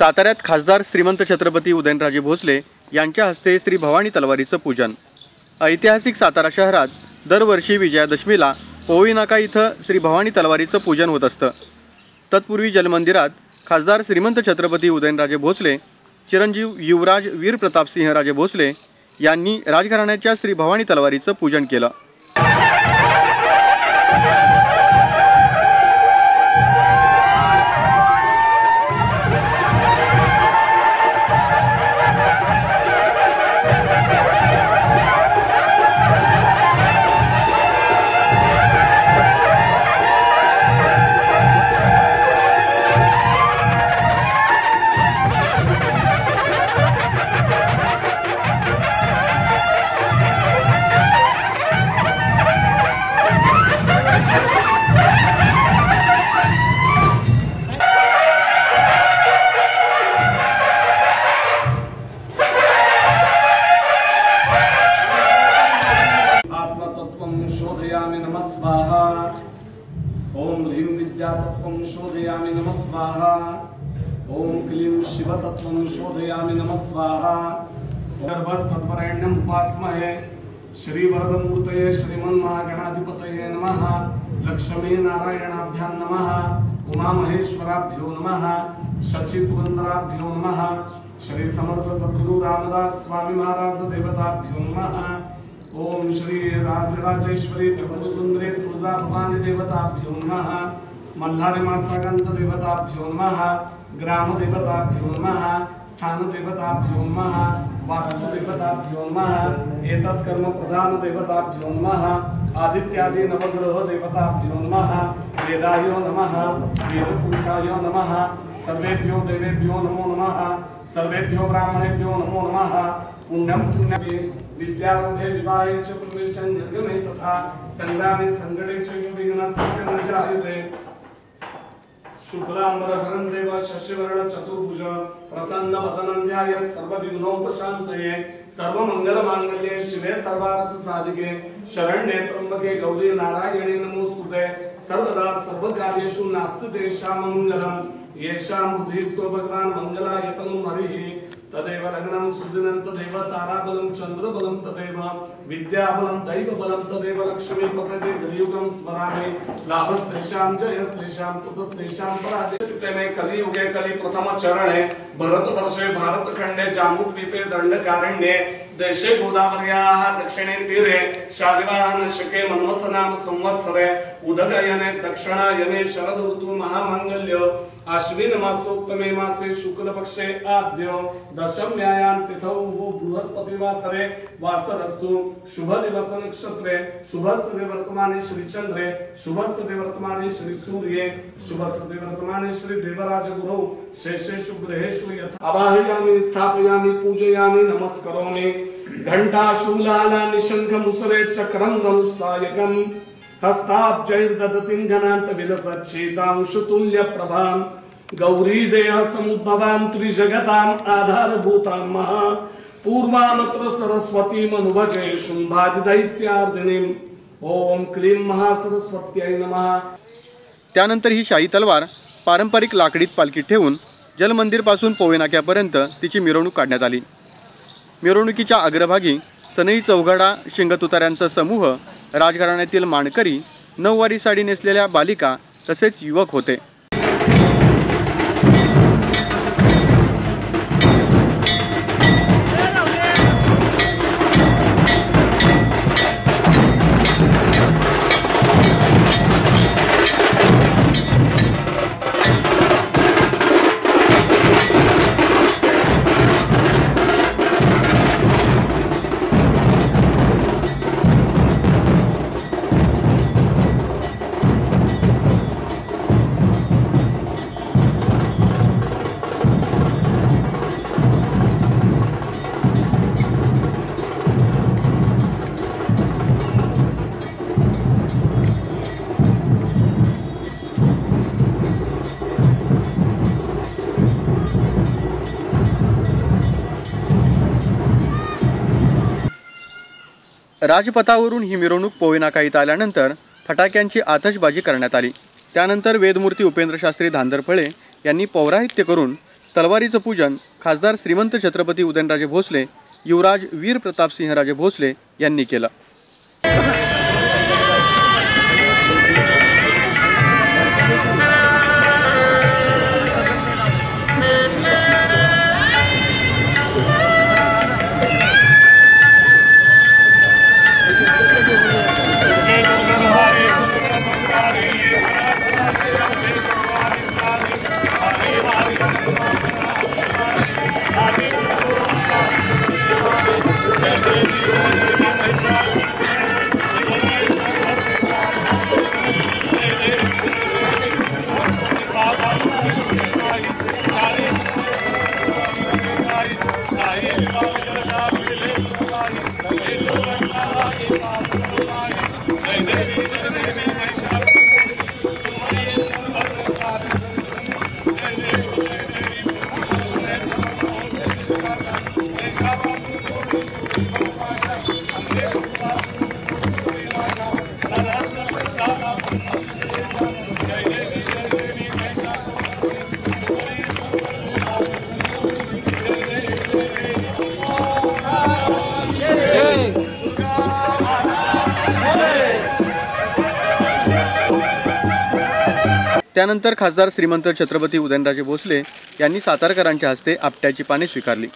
साताऱ्यात खासदार श्रीमंत छत्रपती उदयनराजे भोसले यांच्या हस्ते श्री भवानी तलवारीचं पूजन. ऐतिहासिक सातारा शहरात दरवर्षी विजयादशमीला पोवीनाका इथं श्री भवानी तलवारीचं पूजन होत असतं. तत्पूर्वी जलमंदिरात खासदार श्रीमंत छत्रपती उदयनराजे भोसले चिरंजीव युवराज वीर प्रतापसिंहराजे भोसले यांनी राजघराण्याच्या श्री भवानी तलवारीचं पूजन केलं. शोधयामि नमः स्वाहा ॐ ह्रीं विद्यातत्त्वं शोधयामि नमः स्वाहा ॐ क्लीं शिवतत्त्वं शोधयामि नमः स्वाहा गर्भस्तत्परेण्यम् उपास्महे, श्रीवरदमूर्तये श्रीमन्महागणाधिपतये नमः। लक्ष्मीनारायणाभ्यां नमः। उमामहेश्वराभ्यो नमः। शचिपुरन्दराभ्यो नमः। श्री समर्थ सद्गुरु रामदास स्वामी महाराज देवताभ्यो नमः। ओम श्री राजराजेश्वरी त्रिपुर सुंदरी तुळजा भवानी देवताभ्यो नमः, मल्हारी मासागंत देवताभ्यो नमः, ग्राम देवताभ्यो नमः, स्थान देवताभ्यो नमः, वास्तु देवताभ्यो नमः, एतत् कर्म प्रधान देवताभ्यो नमः। आदित्यादि नवग्रह देवताभ्यो नमः, वेदायो नमः, वेदपुरुषाय नमः, सर्वेभ्यो देवेभ्यो नमो नमः, सर्वेभ्यो ब्राह्मणेभ्यो नमो नमः। पुण्यम पुण्यमे विद्यारंभे विवाहे च तथा संग्रामे संगणे च जायते। शुक्लांबरधरं देव शशिवर्ण चतुर्भुज प्रसन्न वदनं ध्यायत् सर्वविघ्नोपशान्तये सर्वमङ्गलमाङ्गल्ये शिवे सर्वार्थ साधिके शरण्ये त्र्यम्बके गौरी नारायणे नमोस्तुते। सर्वदा सर्वकार्येषु नास्ति तेषां मङ्गलम् येषां बुद्धिस्तो भगवान् मङ्गलायतनं हरिः तदेव लग्नं सुदिनं तदेव ताराबलं चन्द्रबलं तदेव विद्याबलं दैवबलं तदेव लक्ष्मीपतये गलियुगं स्मरामि लाभस्तेषां जयस्तेषां कुतस्तेषां पराजय में कलियुगे कलि प्रथम चरण चरणे भरतवर्षे भारतखण्डे जाम्बुद्वीपे दण्डकारण्ये देशे गोदावर्याः दक्षिणे तीरे शालिवाहन शके मन्वथ नाम संवत्सरे उदगयने दक्षिणायने शरद ऋतु महामाङ्गल्य आश्विन मासोत्तमे मासे शुक्ल पक्षे आद्य दशम्यायां तिथौ बृहस्पति वासरे वासरस्तु शुभ दिवस नक्षत्रे शुभस्ते वर्तमाने श्री चंद्रे शुभस्ते वर्तमाने श्री सूर्ये शुभस्ते वर्तमाने श्री देवराज गुरु शेषेषु ग्रहेषु यथा आवाहयामि स्थापयामि पूजयामि नमस्करोमि घण्टाशूलालानिशङ्ख मुसरे चक्रं धनुस्सायकम् हस्ताब्जैर्दधतिं घनान्तविलसच्छेदांशुतुल्यप्रभां गौरी देह देहसमुद्भवां त्रिजगताम् आधारभूताम् महा पूर्वामत्र सरस्वती मनुभजे सरस्वतीमनुभजे शुम्भादिदैत्यार्दिनीम्। ओम क्लीम महासरस्वत्याय नमः। त्यानंतर ही शाही तलवार पारंपरिक लाकडीत पालखी ठेवून जलमंदिरपासून पोवेनाक्यापर्यंत तिची मिरवणूक काढण्यात आली. मिरवणुकीच्या अग्रभागी सनई चौघडा शिंगतुताऱ्यांचा समूह राजघराण्यातील माणकरी नऊवारी साडी नेसलेल्या बालिका तसेच युवक होते. राजपथावरून ही मिरवणूक पोवेनाका इथं आल्यानंतर फटाक्यांची आतषबाजी करण्यात आली. त्यानंतर वेदमूर्ती उपेंद्रशास्त्री धांदरफळे यांनी पौराहित्य करून तलवारीचं पूजन खासदार श्रीमंत छत्रपती उदयनराजे भोसले युवराज वीर प्रतापसिंहराजे भोसले यांनी केलं. त्यानंतर खासदार श्रीमंत छत्रपती उदयनराजे भोसले यांनी सातारकरांच्या हस्ते आपट्याची पाने स्वीकारली.